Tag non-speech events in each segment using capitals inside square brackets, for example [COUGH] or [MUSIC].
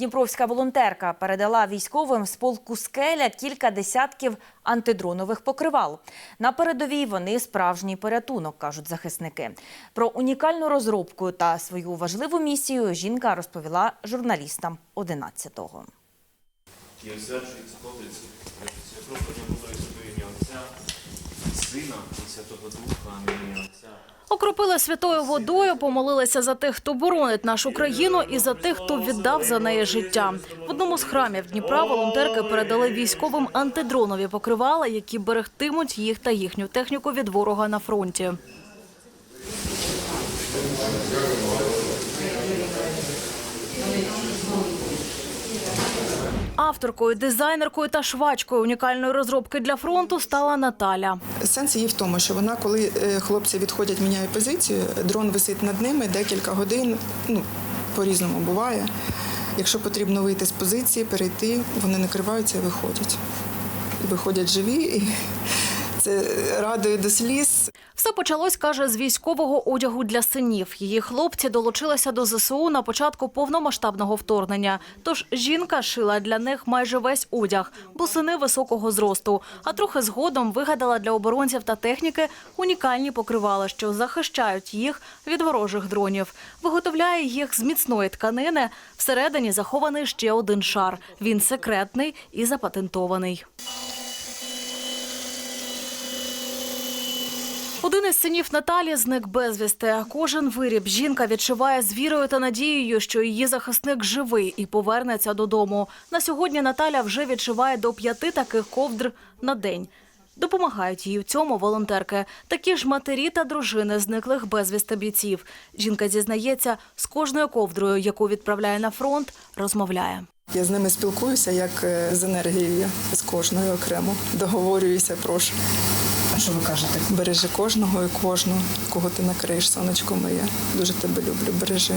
Дніпровська волонтерка передала військовим з полку скеля кілька десятків антидронових покривал. На передовій вони справжній порятунок, кажуть захисники. Про унікальну розробку та свою важливу місію жінка розповіла журналістам 11-го. І освячується хлопець, святого не було і святого ім'я Отця, і Сина, і Святого Духа, Отця. Окропили святою водою, помолилися за тих, хто боронить нашу країну, і за тих, хто віддав за неї життя. В одному з храмів Дніпра волонтерки передали військовим антидронові покривала, які берегтимуть їх та їхню техніку від ворога на фронті. Авторкою, дизайнеркою та швачкою унікальної розробки для фронту стала Наталя. Сенс її в тому, що вона, коли е, хлопці відходять, міняють позицію, дрон висить над ними декілька годин. Ну по-різному буває. Якщо потрібно вийти з позиції, перейти, вони накриваються і виходять. Виходять живі, і це радує до сліз. Все почалось, каже, з військового одягу для синів. Її хлопці долучилися до ЗСУ на початку повномасштабного вторгнення. Тож жінка шила для них майже весь одяг, бо сини високого зросту. А трохи згодом вигадала для оборонців та техніки унікальні покривала, що захищають їх від ворожих дронів. Виготовляє їх з міцної тканини. Всередині захований ще один шар. Він секретний і запатентований. Один із синів Наталі зник безвісти. Кожен виріб жінка відшиває з вірою та надією, що її захисник живий і повернеться додому. На сьогодні Наталя вже відшиває до п'яти таких ковдр на день. Допомагають їй у цьому волонтерки. Такі ж матері та дружини зниклих безвісти бійців. Жінка зізнається, з кожною ковдрою, яку відправляє на фронт, розмовляє. Я з ними спілкуюся як е, з енергією, з кожною окремо. Договорююся, прошу. Що ви кажете? Бережи кожного і кожну, кого ти накриєш, сонечко моє. Дуже тебе люблю, бережи.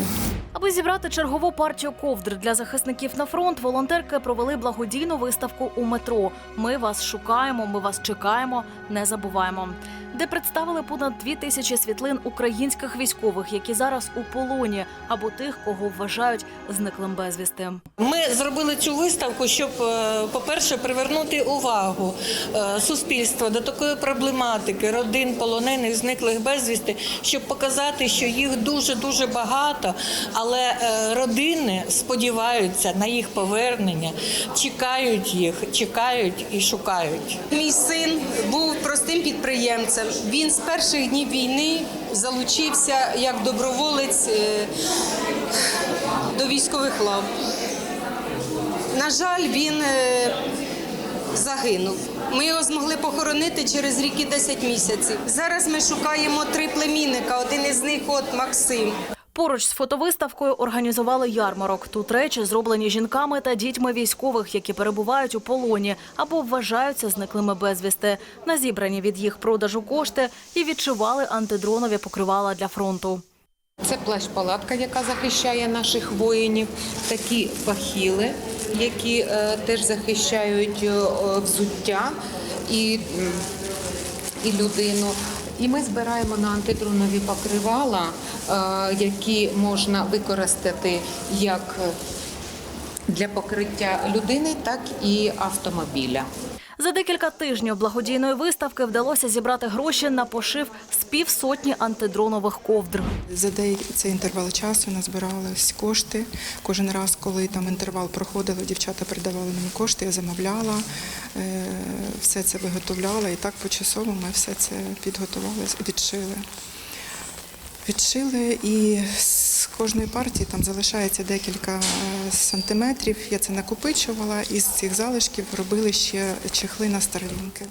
Аби зібрати чергову партію ковдр для захисників на фронт, волонтерки провели благодійну виставку у метро. Ми вас шукаємо, ми вас чекаємо, не забуваємо. Де представили понад дві тисячі світлин українських військових, які зараз у полоні, або тих, кого вважають зниклим безвісти. Ми зробили цю виставку, щоб, е, по-перше, привернути увагу е, суспільства до такої проблематики родин полонених, зниклих безвісти, щоб показати, що їх дуже дуже багато, але е, родини сподіваються на їх повернення, чекають їх, чекають і шукають. Мій син був простим підприємцем. Він з перших днів війни залучився як доброволець е, до військових лав. На жаль, він е, загинув. Ми його змогли похоронити через рік і 10 місяців. Зараз ми шукаємо три племінника. Один із них от Максим. Поруч з фотовиставкою організували ярмарок. Тут речі зроблені жінками та дітьми військових, які перебувають у полоні або вважаються зниклими безвісти. На зібрані від їх продажу кошти і відшивали антидронові покривала для фронту. Це плащ-палатка, яка захищає наших воїнів, такі бахіли, які е, теж захищають е, взуття і, і людину. І ми збираємо на антидронові покривала, е, які можна використати як для покриття людини, так і автомобіля. За декілька тижнів благодійної виставки вдалося зібрати гроші на пошив з півсотні антидронових ковдр. За цей інтервал часу назбирались кошти. Кожен раз, коли там інтервал проходили, дівчата передавали мені кошти, я замовляла, е, все це виготовляла. І так почасово ми все це підготували, відшили. Відшили і з кожної партії там залишається декілька е, сантиметрів. Я це накопичувала і з цих залишків робили ще чехли на старлінки.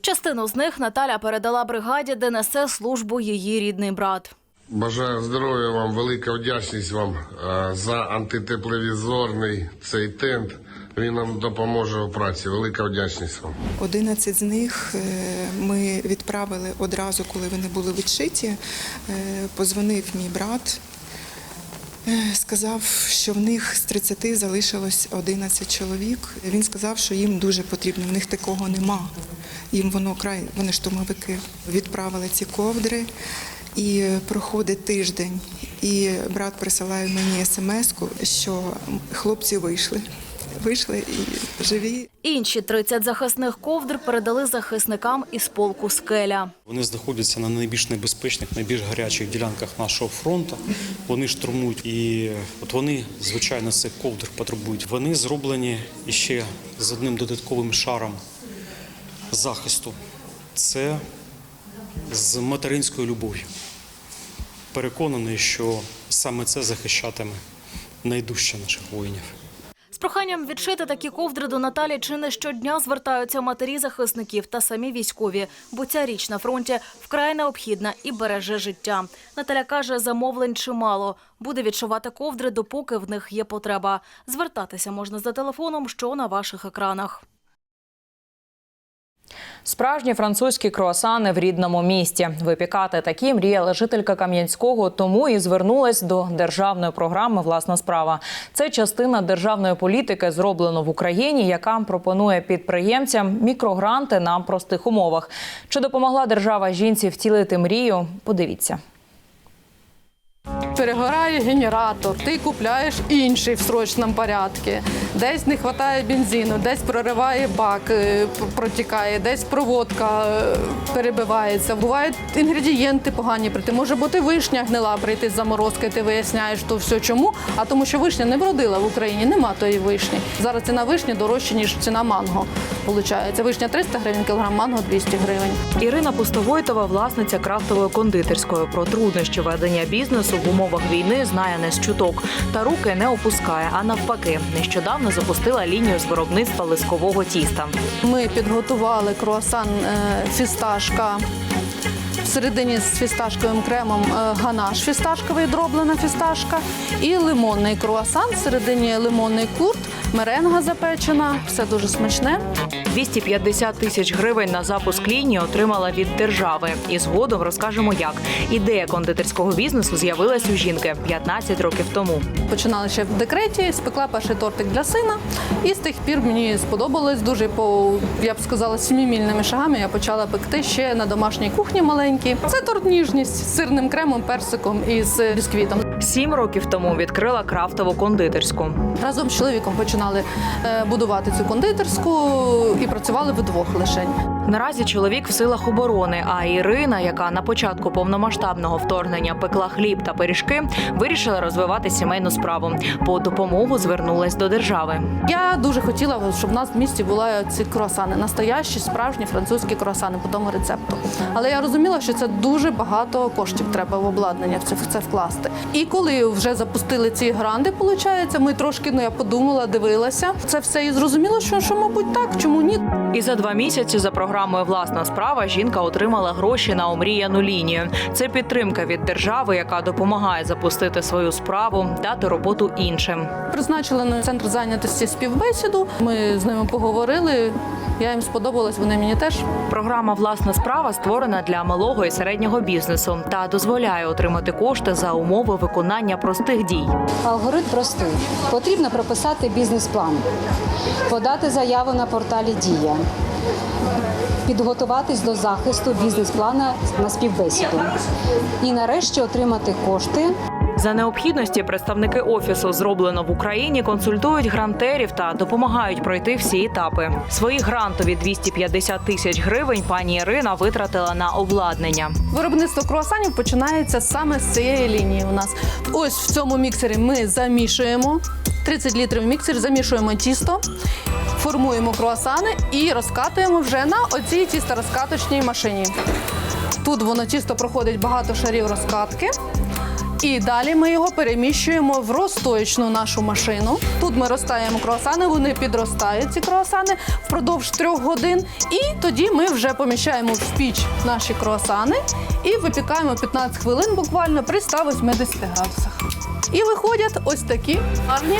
Частину з них Наталя передала бригаді, де несе службу її рідний брат. Бажаю здоров'я вам, велика вдячність вам е, за антитепловізорний цей тент. Він нам допоможе у праці. Велика вдячність вам. 11 з них е, ми відправили одразу, коли вони були відшиті. Е, Позвонив мій брат, е, сказав, що в них з 30 залишилось 11 чоловік. Він сказав, що їм дуже потрібно, в них такого нема. Їм воно край, вони штурмовики. Відправили ці ковдри. І проходить тиждень, і брат присилає мені смс-ку, що хлопці вийшли. Вийшли і живі. Інші 30 захисних ковдр передали захисникам із полку «Скеля». Вони знаходяться на найбільш небезпечних, найбільш гарячих ділянках нашого фронту. Вони штурмують і от вони, звичайно, цих ковдр потребують. Вони зроблені ще з одним додатковим шаром захисту. Це з материнською любов'ю. Переконаний, що саме це захищатиме найдужче наших воїнів. Проханням відшити такі ковдри до Наталі чи не щодня звертаються матері захисників та самі військові, бо ця річ на фронті вкрай необхідна і береже життя. Наталя каже, замовлень чимало. Буде відшивати ковдри, допоки в них є потреба. Звертатися можна за телефоном, що на ваших екранах. Справжні французькі круасани в рідному місті. Випікати такі мріяла жителька Кам'янського, тому і звернулась до державної програми Власна справа. Це частина державної політики, зроблено в Україні, яка пропонує підприємцям мікрогранти на простих умовах. Чи допомогла держава жінці втілити мрію? Подивіться. Перегорає генератор, ти купляєш інший в срочному порядку. Десь не вистачає бензину, десь прориває бак, е, протікає, десь проводка е, перебивається. Бувають інгредієнти погані прийти. Може бути вишня гнила прийти з заморозки, ти виясняєш, то все чому. А тому, що вишня не вродила в Україні, нема тої вишні. Зараз ціна вишні дорожча, ніж ціна манго. Получається, вишня 300 гривень, кілограм манго 200 гривень. Ірина Пустовойтова, власниця крафтової кондитерської. Про труднощі ведення бізнесу в умовах війни знає не з чуток. Та руки не опускає, а навпаки, нещодавно запустила лінію з виробництва лискового тіста. Ми підготували круасан е, фісташка. Всередині з фісташковим кремом е, ганаш фісташковий, дроблена фісташка і лимонний круасан. Всередині лимонний курт, меренга запечена. Все дуже смачне. 250 тисяч гривень на запуск лінії отримала від держави. І згодом розкажемо, як ідея кондитерського бізнесу з'явилась у жінки 15 років тому. Починала ще в декреті, спекла перший тортик для сина. І з тих пір мені сподобалось дуже по, я б сказала, сімімільними шагами. Я почала пекти ще на домашній кухні маленькій. Це торт ніжність з сирним кремом, персиком і з бісквітом. Сім років тому відкрила крафтову кондитерську. Разом з чоловіком починали е, будувати цю кондитерську і працювали вдвох лише. Наразі чоловік в силах оборони. А Ірина, яка на початку повномасштабного вторгнення пекла хліб та пиріжки, вирішила розвивати сімейну справу. По допомогу звернулась до держави. Я дуже хотіла, щоб в нас в місті були ці круасани, настоящі, справжні французькі круасани по тому рецепту. Але я розуміла, що це дуже багато коштів треба в обладнання в це, в це вкласти. І коли вже запустили ці гранди, виходить, ми трошки, ну я подумала, дивилася це все і зрозуміла, що, що мабуть так, чому ні. І за два місяці за програмою Власна справа жінка отримала гроші на омріяну лінію. Це підтримка від держави, яка допомагає запустити свою справу, дати роботу іншим. Призначили на центр зайнятості співбесіду. Ми з ними поговорили. Я їм сподобалась, вони мені теж. Програма Власна справа створена для малого і середнього бізнесу та дозволяє отримати кошти за умови виконання простих дій. Алгоритм простий. Потрібно прописати бізнес-план, подати заяву на порталі Дія, підготуватись до захисту бізнес-плана на співбесіду і нарешті отримати кошти За необхідності представники офісу зроблено в Україні консультують грантерів та допомагають пройти всі етапи. Свої грантові 250 тисяч гривень пані Ірина витратила на обладнання. Виробництво круасанів починається саме з цієї лінії. У нас ось в цьому міксері ми замішуємо 30 літрів міксер, замішуємо тісто, формуємо круасани і розкатуємо вже на оцій тісторозкаточній машині. Тут воно тісто проходить багато шарів розкатки. І далі ми його переміщуємо в розстоячну нашу машину. Тут ми розтаємо круасани, вони підростають ці круасани впродовж трьох годин. І тоді ми вже поміщаємо в піч наші круасани і випікаємо 15 хвилин буквально при 180 градусах. І виходять ось такі гарні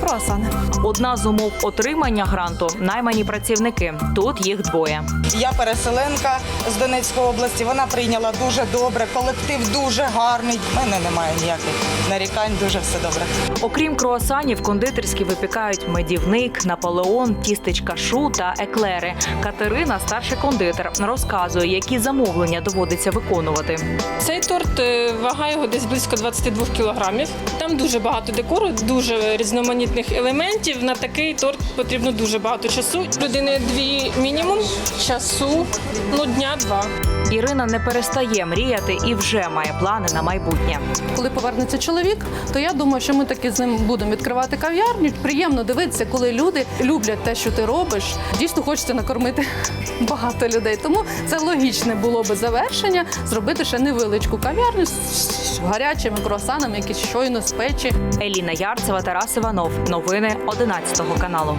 круасани. Одна з умов отримання гранту наймані працівники. Тут їх двоє. Я переселенка з Донецької області. Вона прийняла дуже добре. Колектив дуже гарний. У мене немає ніяких нарікань. Дуже все добре. Окрім круасанів, кондитерські випікають медівник, наполеон, тістечка шу та еклери. Катерина, старший кондитер, розказує, які замовлення доводиться виконувати. Цей торт е, вага його десь близько 22 кілограмів. Там дуже багато декору, дуже різноманітних елементів. На такий торт потрібно дуже багато часу. Людини дві мінімум часу, ну дня два. Ірина не перестає мріяти і вже має плани на майбутнє. Коли повернеться чоловік, то я думаю, що ми таки з ним будемо відкривати кав'ярню. Приємно дивитися, коли люди люблять те, що ти робиш. Дійсно хочеться накормити [LAUGHS] багато людей. Тому це логічне було би завершення зробити ще невеличку кав'ярню з гарячими круасанами, які щойно з печі. Еліна Ярцева, Тарас Іванов. Новини 11 каналу.